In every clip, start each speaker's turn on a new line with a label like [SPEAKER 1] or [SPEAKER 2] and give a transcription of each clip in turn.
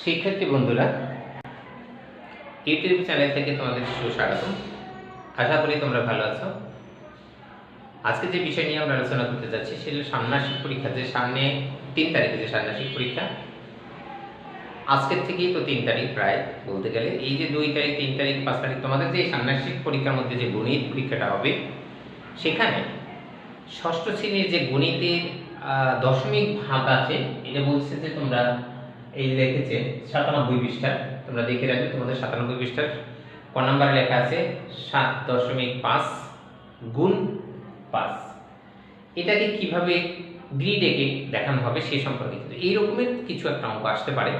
[SPEAKER 1] শিক্ষার্থী বন্ধুরা YouTube channel থেকে তোমাদের সুস্বাগত আশা করি তোমরা ভালো আছো আজকে যে বিষয় নিয়ে আমরা আলোচনা করতে যাচ্ছি সেটা ষান্মাসিক পরীক্ষা যে সামনে তিন তারিখে যে ষান্মাসিক পরীক্ষা আজকের থেকেই তো তিন তারিখ প্রায় বলতে গেলে এই যে দুই তারিখ তিন তারিখ পাঁচ তারিখ তোমাদের যে ষান্মাসিক পরীক্ষার মধ্যে যে গণিত পরীক্ষাটা হবে সেখানে ষষ্ঠ শ্রেণীর যে গণিতের দশমিক ভাগ আছে এটা বলছে যে তোমরা এই রেখেছে সাতানব্বই পৃষ্ঠা তোমরা দেখে রাখবে তোমাদের সাতানব্বই পৃষ্ঠার ক নম্বরে লেখা আছে সাত দশমিক পাঁচ গুণ পাঁচ এটাকে কিভাবে গ্রিড এঁকে দেখানো হবে সেই সম্পর্কে কিন্তু এইরকমের কিছু একটা অঙ্ক আসতে পারে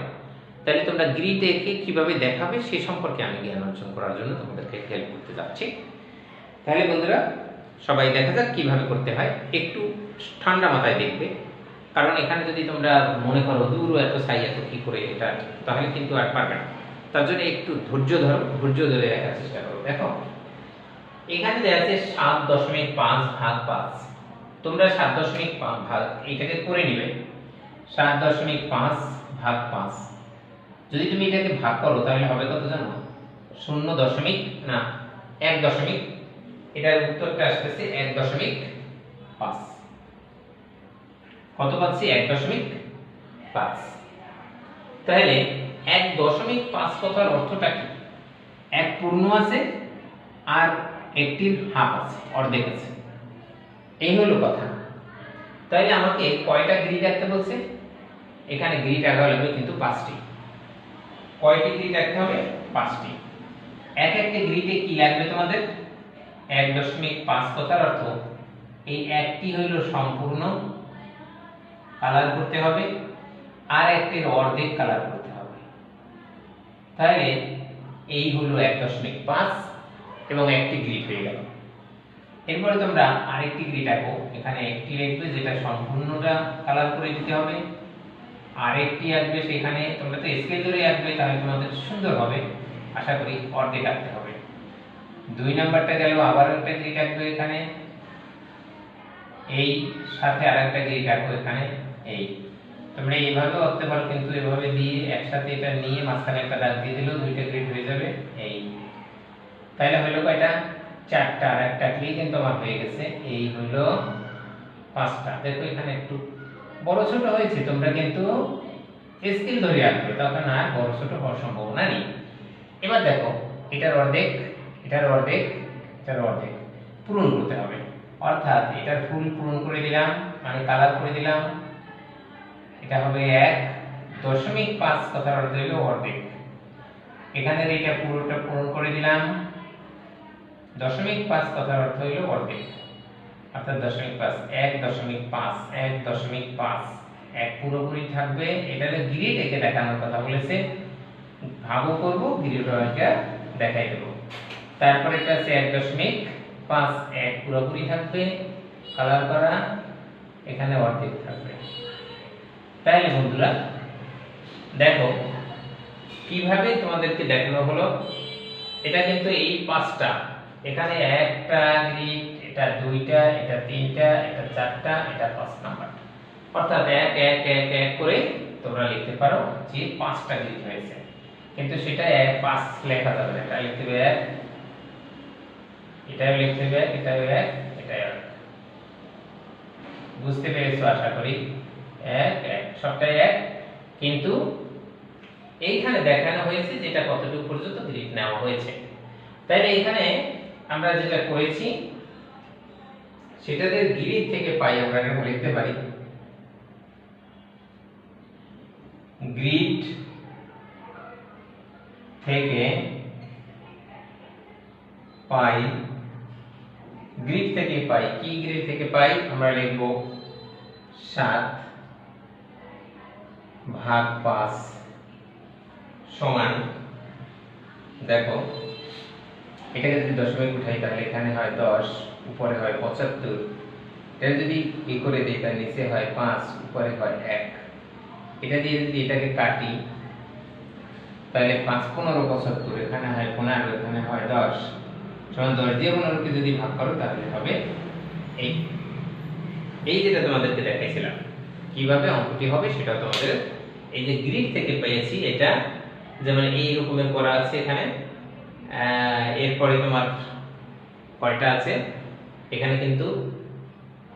[SPEAKER 1] তাহলে তোমরা গ্রিড এঁকে কীভাবে দেখাবে সে সম্পর্কে আমি জ্ঞান অর্জন করার জন্য তোমাদেরকে হেল্প করতে যাচ্ছি তাহলে বন্ধুরা সবাই দেখা যাক কীভাবে করতে হয় একটু ঠান্ডা মাথায় দেখবে কারণ এখানে যদি তোমরা মনে করো দূর এত সাই এত কি করে এটা তাহলে কিন্তু আর পারবে না তার জন্য একটু ধৈর্য ধরো ধৈর্য ধরে রাখার চেষ্টা করো দেখো এখানে দেওয়া আছে সাত দশমিক পাঁচ ভাগ পাঁচ তোমরা সাত দশমিক পাঁচ ভাগ এটাকে করে নিবে সাত দশমিক পাঁচ ভাগ পাঁচ যদি তুমি এটাকে ভাগ করো তাহলে হবে কত জানো শূন্য দশমিক না এক দশমিক এটার উত্তরটা আসতেছে এক দশমিক পাঁচ কত পাচ্ছি এক দশমিক পাঁচ তাহলে এক দশমিক পাঁচ কথার অর্থটা কি এক পূর্ণ আছে আর একটির হাফ আছে অর্ধেক আছে এই হলো কথা তাহলে আমাকে কয়টা গ্রিড রাখতে বলছে এখানে গ্রিড রাখা লাগবে কিন্তু পাঁচটি কয়টি গ্রিড রাখতে হবে পাঁচটি এক একটা গ্রিডে কি লাগবে তোমাদের এক দশমিক পাঁচ কথার অর্থ এই একটি হইল সম্পূর্ণ কালার করতে হবে আর একটির অর্ধেক কালার করতে হবে তাহলে এই হলো এক দশমিক পাঁচ এবং একটি গ্রিড হয়ে গেল এরপরে তোমরা আরেকটি গ্রিড আঁকো এখানে একটি লিখবে যেটা সম্পূর্ণটা কালার করে দিতে হবে আরেকটি আসবে সেখানে তোমরা তো স্কেল ধরে আসবে তাহলে তোমাদের সুন্দর হবে আশা করি অর্ধেক আঁকতে হবে দুই নাম্বারটা গেল আবার একটা গ্রিড আঁকবে এখানে এই সাথে আর একটা গ্রিড আঁকবো এখানে এই তোমরা এইভাবে করতে পারো কিন্তু এভাবে দিয়ে একসাথে এটা নিয়ে মাঝখানে একটা দাগ দিয়ে দিলেও দুইটা গ্রিড হয়ে যাবে এই তাহলে হলো কয়টা চারটা আর একটা ক্লিক কিন্তু আমার হয়ে গেছে এই হলো পাঁচটা দেখো এখানে একটু বড় ছোট হয়েছে তোমরা কিন্তু স্কিল ধরে আঁকবে তখন আর বড় ছোট হওয়ার সম্ভাবনা নেই এবার দেখো এটার অর্ধেক এটার অর্ধেক এটার অর্ধেক পূরণ করতে হবে অর্থাৎ এটার ফুল পূরণ করে দিলাম মানে কালার করে দিলাম এটা হবে এক দশমিক পাঁচ কথার অর্থ হইল অর্ধেক এখানে এটা পুরোটা পূরণ করে দিলাম দশমিক পাঁচ কথার অর্থ হইল অর্ধেক অর্থাৎ দশমিক পাঁচ এক দশমিক পাঁচ এক দশমিক পাঁচ এক পুরোপুরি থাকবে এটাতে গিরি ডেকে দেখানোর কথা বলেছে ভাগও করবো গিরিটা দেখাই দেবো তারপর এটা আছে এক দশমিক পাঁচ এক পুরোপুরি থাকবে কালার করা এখানে অর্ধেক থাকবে তাই বন্ধুরা দেখো কিভাবে তোমাদেরকে দেখানো হলো এটা কিন্তু এই পাঁচটা এখানে একটা গ্রিড এটা দুইটা এটা তিনটা এটা চারটা এটা পাঁচ নাম্বার অর্থাৎ এক এক এক এক করে তোমরা লিখতে পারো যে পাঁচটা গ্রিড হয়েছে কিন্তু সেটা এক পাঁচ লেখা যাবে না এটা লিখতে হবে এক এটাও লিখতে হবে এটাও এক এটাও এক বুঝতে পেরেছো আশা করি এক এক সপ্তাহে এক কিন্তু এইখানে দেখানো হয়েছে যেটা কতটুকু পর্যন্ত গ্রিড নেওয়া হয়েছে তাহলে এখানে আমরা যেটা করেছি সেটাতে গ্রিড থেকে পাই আমরা এখানে লিখতে পারি গ্রিড থেকে পাই গ্রিড থেকে পাই কি গ্রিড থেকে পাই আমরা লিখব সাত ভাগ পাঁচ সমান দেখো এটাকে যদি দশমিক উঠাই তাহলে এখানে হয় দশ উপরে হয় পঁচাত্তর এটা যদি এ করে দিই তার নিচে হয় পাঁচ উপরে হয় এক এটা দিয়ে যদি এটাকে কাটি তাহলে পাঁচ পনেরো পঁচাত্তর এখানে হয় পনেরো এখানে হয় দশ সমান দশ দিয়ে পনেরোকে যদি ভাগ করো তাহলে হবে এই এই যেটা তোমাদেরকে দেখাইছিলাম কিভাবে অঙ্কটি হবে সেটা তোমাদের এই যে গ্রিক থেকে পেয়েছি এটা যেমন এই রকমের করা আছে এখানে এরপরে তোমার কয়টা আছে এখানে কিন্তু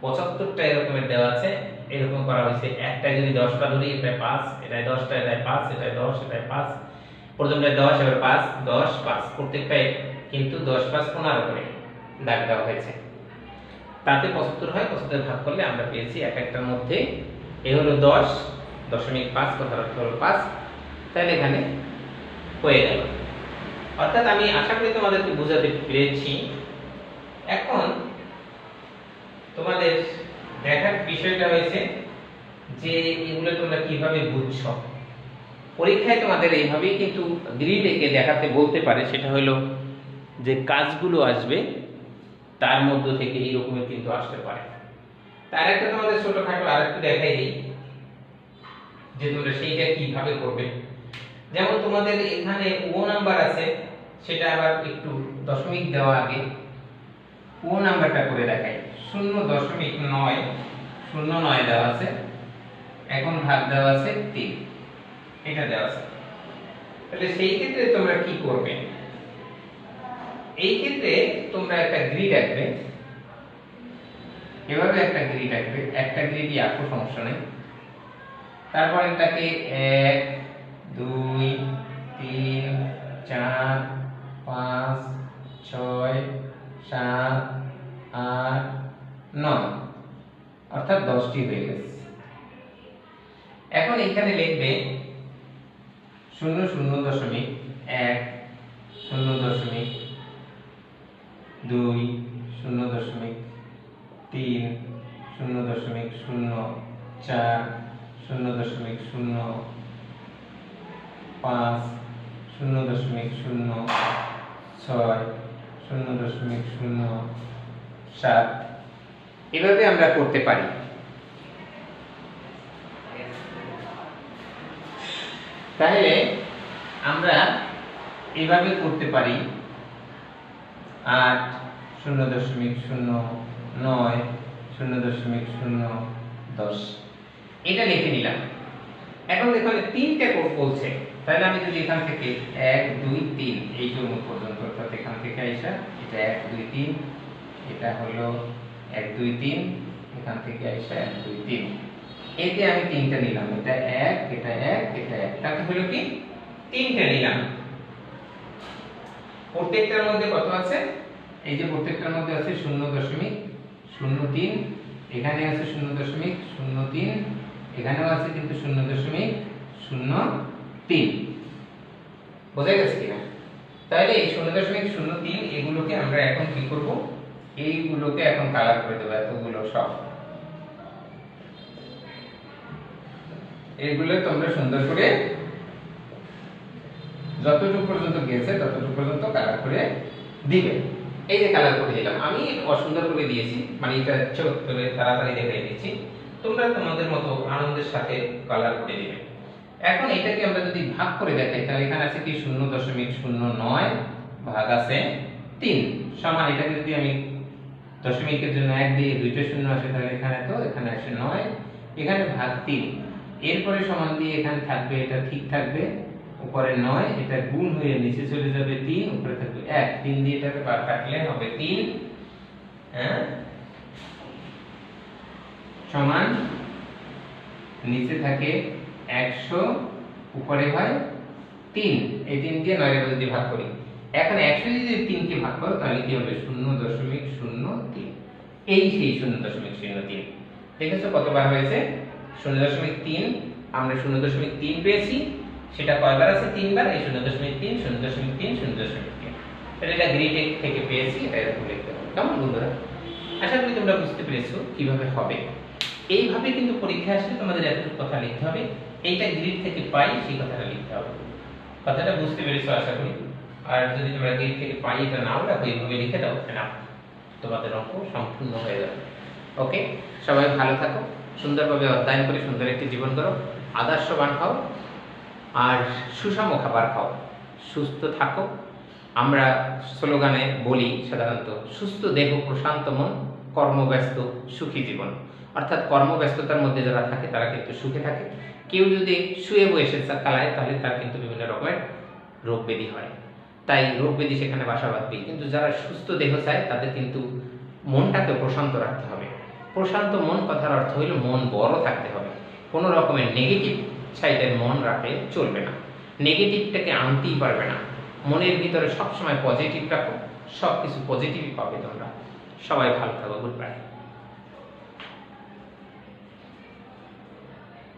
[SPEAKER 1] পঁচাত্তরটা এরকমের দেওয়া আছে এরকম করা হয়েছে একটা যদি দশটা ধরি এটা পাঁচ এটাই দশটা এটাই পাঁচ এটাই দশ এটাই পাঁচ প্রথমটা দশ এবার পাঁচ দশ পাঁচ প্রত্যেকটাই কিন্তু দশ পাঁচ পনেরো করে দাগ দেওয়া হয়েছে তাতে পঁচাত্তর হয় পঁচাত্তর ভাগ করলে আমরা পেয়েছি এক একটার মধ্যে এ হলো দশ দশমিক পাঁচ কথার অর্থ হল পাঁচ তাহলে এখানে হয়ে গেল অর্থাৎ আমি আশা করি তোমাদেরকে বোঝাতে পেরেছি এখন তোমাদের দেখার বিষয়টা হয়েছে যে এগুলো তোমরা কিভাবে বুঝছো পরীক্ষায় তোমাদের এইভাবেই কিন্তু একে দেখাতে বলতে পারে সেটা হলো যে কাজগুলো আসবে তার মধ্য থেকে এইরকমের কিন্তু আসতে পারে তার একটা তোমাদের ছোটোখাটো আরেকটু দেখাই দিই যে তোমরা সেইটা কিভাবে করবে যেমন তোমাদের এখানে ও নাম্বার আছে সেটা আবার একটু দশমিক দেওয়া আগে ও নাম্বারটা করে দেখাই শূন্য দশমিক নয় শূন্য নয় দেওয়া আছে এখন ভাগ দেওয়া আছে তিন এটা দেওয়া আছে তাহলে সেই ক্ষেত্রে তোমরা কি করবে এই ক্ষেত্রে তোমরা একটা গ্রিড আঁকবে এভাবে একটা গ্রিড আঁকবে একটা গ্রিডই আঁকো সমস্যা নেই তারপর এটাকে এক দুই তিন চার পাঁচ ছয় সাত আট নয় অর্থাৎ দশটি হয়ে গেছে এখন এখানে লিখবে শূন্য শূন্য দশমিক এক শূন্য দশমিক দুই শূন্য দশমিক তিন শূন্য দশমিক শূন্য চার শূন্য দশমিক শূন্য পাঁচ শূন্য দশমিক শূন্য ছয় শূন্য দশমিক শূন্য সাত এভাবে আমরা করতে পারি তাহলে আমরা এভাবে করতে পারি আট শূন্য দশমিক শূন্য নয় শূন্য দশমিক শূন্য দশ এটা লিখে নিলাম এখন এখানে তিনটে কোড বলছে তাহলে আমি যদি এখান থেকে এক দুই তিন এই জন্য পর্যন্ত অর্থাৎ এখান থেকে আইসা এটা এক দুই তিন এটা হলো এক দুই তিন এখান থেকে আইসা এক দুই তিন এতে আমি তিনটা নিলাম এটা এক এটা এক এটা এক তাতে হলো কি তিনটা নিলাম প্রত্যেকটার মধ্যে কত আছে এই যে প্রত্যেকটার মধ্যে আছে শূন্য দশমিক শূন্য তিন এখানে আছে শূন্য দশমিক শূন্য তিন এখানেও আছে কিন্তু শূন্য দশমিক শূন্য তিন বোঝা গেছে কিনা তাহলে এই শূন্য দশমিক শূন্য তিন এগুলোকে আমরা এখন কি করব এইগুলোকে এখন কালার করে দেবো এতগুলো সব এগুলো তোমরা সুন্দর করে যতটুকু পর্যন্ত গেছে ততটুকু পর্যন্ত কালার করে দিবে এই যে কালার করে দিলাম আমি অসুন্দর করে দিয়েছি মানে এটা হচ্ছে তাড়াতাড়ি দেখে দিচ্ছি তোমরা তোমাদের মতো আনন্দের সাথে কালার করে নেবে এখন এটাকে আমরা যদি ভাগ করে দেখাই তাহলে এখানে আছে কি শূন্য দশমিক শূন্য নয় ভাগ আছে তিন সমান এটাকে যদি আমি দশমিকের জন্য এক দিয়ে দুইটা শূন্য আসে তাহলে এখানে তো এখানে আসে নয় এখানে ভাগ তিন এরপরে সমান দিয়ে এখানে থাকবে এটা ঠিক থাকবে উপরে নয় এটা গুণ হয়ে নিচে চলে যাবে তিন উপরে থাকবে এক তিন দিয়ে এটাকে কাটলে হবে তিন হ্যাঁ সমান নিচে থাকে একশো উপরে হয় তিন এই তিন নয় যদি ভাগ করি এখন একশো যদি তিনকে ভাগ করো তাহলে কি হবে শূন্য দশমিক শূন্য তিন এই সেই শূন্য দশমিক শূন্য তিন দেখেছো কতবার হয়েছে শূন্য দশমিক তিন আমরা শূন্য দশমিক তিন পেয়েছি সেটা কয়বার আছে তিনবার এই শূন্য দশমিক তিন শূন্য দশমিক তিন শূন্য দশমিক তিন তাহলে এটা গ্রিড থেকে পেয়েছি এটা এরকম লিখতে হবে কেমন বন্ধুরা আশা করি তোমরা বুঝতে পেরেছো কিভাবে হবে এইভাবে কিন্তু পরীক্ষায় আসলে তোমাদের একটু কথা লিখতে হবে এইটা গ্রিড থেকে পাই সেই কথাটা লিখতে হবে কথাটা বুঝতে পেরেছো আশা করি আর যদি তোমরা গ্রিড থেকে পাই এটা নাও রাখো এইভাবে লিখে দাও না তোমাদের অঙ্ক সম্পূর্ণ হয়ে যাবে ওকে সবাই ভালো থাকো সুন্দরভাবে অধ্যয়ন করে সুন্দর একটি জীবন করো আদর্শবান হও আর সুষম খাবার খাও সুস্থ থাকো আমরা স্লোগানে বলি সাধারণত সুস্থ দেহ প্রশান্ত মন কর্মব্যস্ত সুখী জীবন অর্থাৎ কর্মব্যস্ততার মধ্যে যারা থাকে তারা কিন্তু সুখে থাকে কেউ যদি শুয়ে বসে কালায় তাহলে তার কিন্তু বিভিন্ন রকমের রোগ বেদি হয় তাই রোগ বেদি সেখানে বাসা বাঁধবে কিন্তু যারা সুস্থ দেহ চায় তাদের কিন্তু মনটাকে প্রশান্ত রাখতে হবে প্রশান্ত মন কথার অর্থ হইল মন বড় থাকতে হবে কোনো রকমের নেগেটিভ সাইডের মন রাখলে চলবে না নেগেটিভটাকে আনতেই পারবে না মনের ভিতরে সবসময় পজিটিভ রাখো সব কিছু পজিটিভই পাবে তোমরা সবাই ভালো থাকো গুড বাই